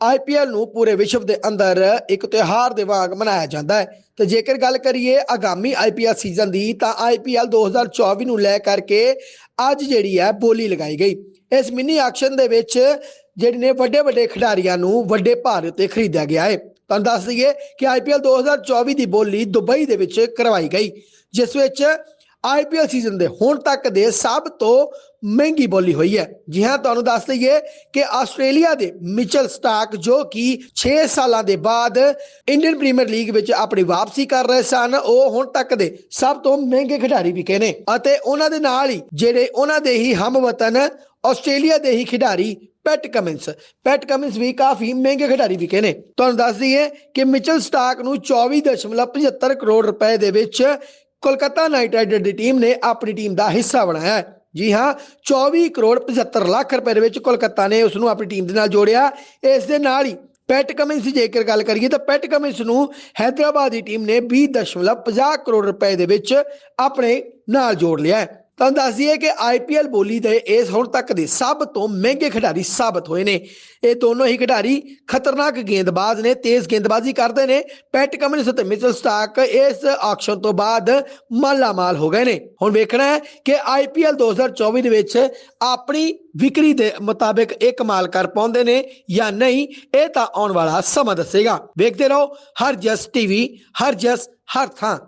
IPL ਨੂੰ ਪੂਰੇ ਵਿਸ਼ਵ ਦੇ ਅੰਦਰ ਇੱਕ ਤਿਉਹਾਰ ਦੇ ਵਾਂਗ ਮਨਾਇਆ ਜਾਂਦਾ ਹੈ। ਤੇ ਜੇਕਰ ਗੱਲ ਕਰੀਏ ਆਗਾਮੀ ਆਈਪੀਐਲ ਸੀਜ਼ਨ ਦੀ, ਤਾਂ ਆਈਪੀਐਲ 2024 ਨੂੰ ਲੈ ਕਰਕੇ ਅੱਜ ਜਿਹੜੀ ਹੈ ਬੋਲੀ ਲਗਾਈ ਗਈ। ਇਸ ਮਿੰਨੀ ਆਕਸ਼ਨ ਦੇ ਵਿੱਚ ਜਿਹੜੇ ਨੇ ਵੱਡੇ ਵੱਡੇ ਖਿਡਾਰੀਆਂ ਨੂੰ ਵੱਡੇ ਭਾਰ ਉੱਤੇ ਖਰੀਦਿਆ ਗਿਆ ਹੈ। ਤੁਹਾਨੂੰ ਦੱਸ ਦਈਏ ਕਿ ਆਈਪੀਐਲ 2024 ਦੀ ਬੋਲੀ ਦੁਬਈ ਦੇ ਵਿੱਚ ਕਰਵਾਈ ਗਈ, ਜਿਸ ਵਿੱਚ ਆਈਪੀਐਲ ਸੀਜ਼ਨ ਦੇ ਹੁਣ ਤੱਕ ਦੇ ਸਭ ਤੋਂ ਮਹਿੰਗੀ ਬੋਲੀ ਹੋਈ ਹੈ। ਜੀ ਹਾਂ, ਤੁਹਾਨੂੰ ਦੱਸ ਦਈਏ ਕਿ ਆਸਟ੍ਰੇਲੀਆ ਦੇ ਮਿਚਲ ਸਟਾਰਕ ਜੋ ਕਿ 6 ਸਾਲਾਂ ਦੇ ਬਾਅਦ ਇੰਡੀਅਨ ਪ੍ਰੀਮੀਅਰ ਲੀਗ ਵਿੱਚ ਆਪਣੀ ਵਾਪਸੀ ਕਰ ਰਹੇ ਸਨ, ਉਹ ਹੁਣ ਤੱਕ ਦੇ ਸਭ ਤੋਂ ਮਹਿੰਗੇ ਖਿਡਾਰੀ ਵਿਕੇ ਨੇ। ਅਤੇ ਉਹਨਾਂ ਦੇ ਨਾਲ ਹੀ ਜਿਹੜੇ ਉਹਨਾਂ ਦੇ ਹੀ ਹਮਵਤਨ ਆਸਟ੍ਰੇਲੀਆ ਦੇ ਹੀ ਖਿਡਾਰੀ ਪੈਟ ਕਮਿੰਸ ਪੈਟ ਕਮਿੰਸ ਵੀ ਕਾਫੀ ਮਹਿੰਗੇ ਖਿਡਾਰੀ ਵਿਕੇ ਨੇ। ਤੁਹਾਨੂੰ ਦੱਸ ਦਈਏ ਕਿ ਮਿਚਲ ਸਟਾਕ ਨੂੰ 24.75 ਕਰੋੜ ਰੁਪਏ ਦੇ ਵਿੱਚ ਕੋਲਕਾਤਾ ਨਾਈਟ ਰਾਈਡਰ ਦੀ ਟੀਮ ਨੇ ਆਪਣੀ ਟੀਮ ਦਾ ਹਿੱਸਾ ਬਣਾਇਆ ਹੈ। ਜੀ ਹਾਂ 24 ਕਰੋੜ 75 ਲੱਖ ਰੁਪਏ ਦੇ ਵਿੱਚ ਕੋਲਕਾਤਾ ਨੇ ਉਸ ਨੂੰ ਆਪਣੀ ਟੀਮ ਦੇ ਨਾਲ ਜੋੜਿਆ। ਇਸ ਦੇ ਨਾਲ ਹੀ ਪੈਟ ਕਮਿੰਸ ਦੀ ਜੇਕਰ ਗੱਲ ਕਰੀਏ ਤਾਂ ਪੈਟ ਕਮਿੰਸ ਨੂੰ ਹੈਦਰਾਬਾਦ ਦੀ ਟੀਮ ਨੇ 20.50 ਕਰੋੜ ਰੁਪਏ ਦੇ ਵਿੱਚ ਆਪਣੇ ਨਾਲ ਜੋੜ ਲਿਆ ਹੈ। ਤੁਹਾਨੂੰ ਦੱਸ ਦਈਏ ਕਿ ਆਈਪੀਐਲ ਬੋਲੀ ਦੇ ਇਸ ਹੁਣ ਤੱਕ ਦੇ ਸਭ ਤੋਂ ਮਹਿੰਗੇ ਖਿਡਾਰੀ ਸਾਬਤ ਹੋਏ ਨੇ। ਇਹ ਦੋਨੋਂ ਹੀ ਖਿਡਾਰੀ ਖਤਰਨਾਕ ਗੇਂਦਬਾਜ਼ ਨੇ, ਤੇਜ਼ ਗੇਂਦਬਾਜ਼ੀ ਕਰਦੇ ਨੇ। ਪੈਟ ਕਮਿੰਸ ਅਤੇ ਮਿਚਲ ਸਟਾਰਕ ਇਸ ਆਕਸ਼ਨ ਤੋਂ ਬਾਅਦ ਮਾਲਾ ਮਾਲ ਹੋ ਗਏ ਨੇ। ਹੁਣ ਵੇਖਣਾ ਹੈ ਕਿ ਆਈਪੀਐਲ 2024 ਦੇ ਵਿੱਚ ਆਪਣੀ ਵਿਕਰੀ ਦੇ ਮੁਤਾਬਿਕ ਇਹ ਕਮਾਲ ਕਰ ਪਾਉਂਦੇ ਨੇ ਜਾਂ ਨਹੀਂ, ਇਹ ਤਾਂ ਆਉਣ ਵਾਲਾ ਸਮਾਂ ਦੱਸੇਗਾ। ਵੇਖਦੇ ਰਹੋ, ਹਰ ਜਸ ਟੀਵੀ, ਹਰ ਜਸ ਹਰ ਥਾਂ।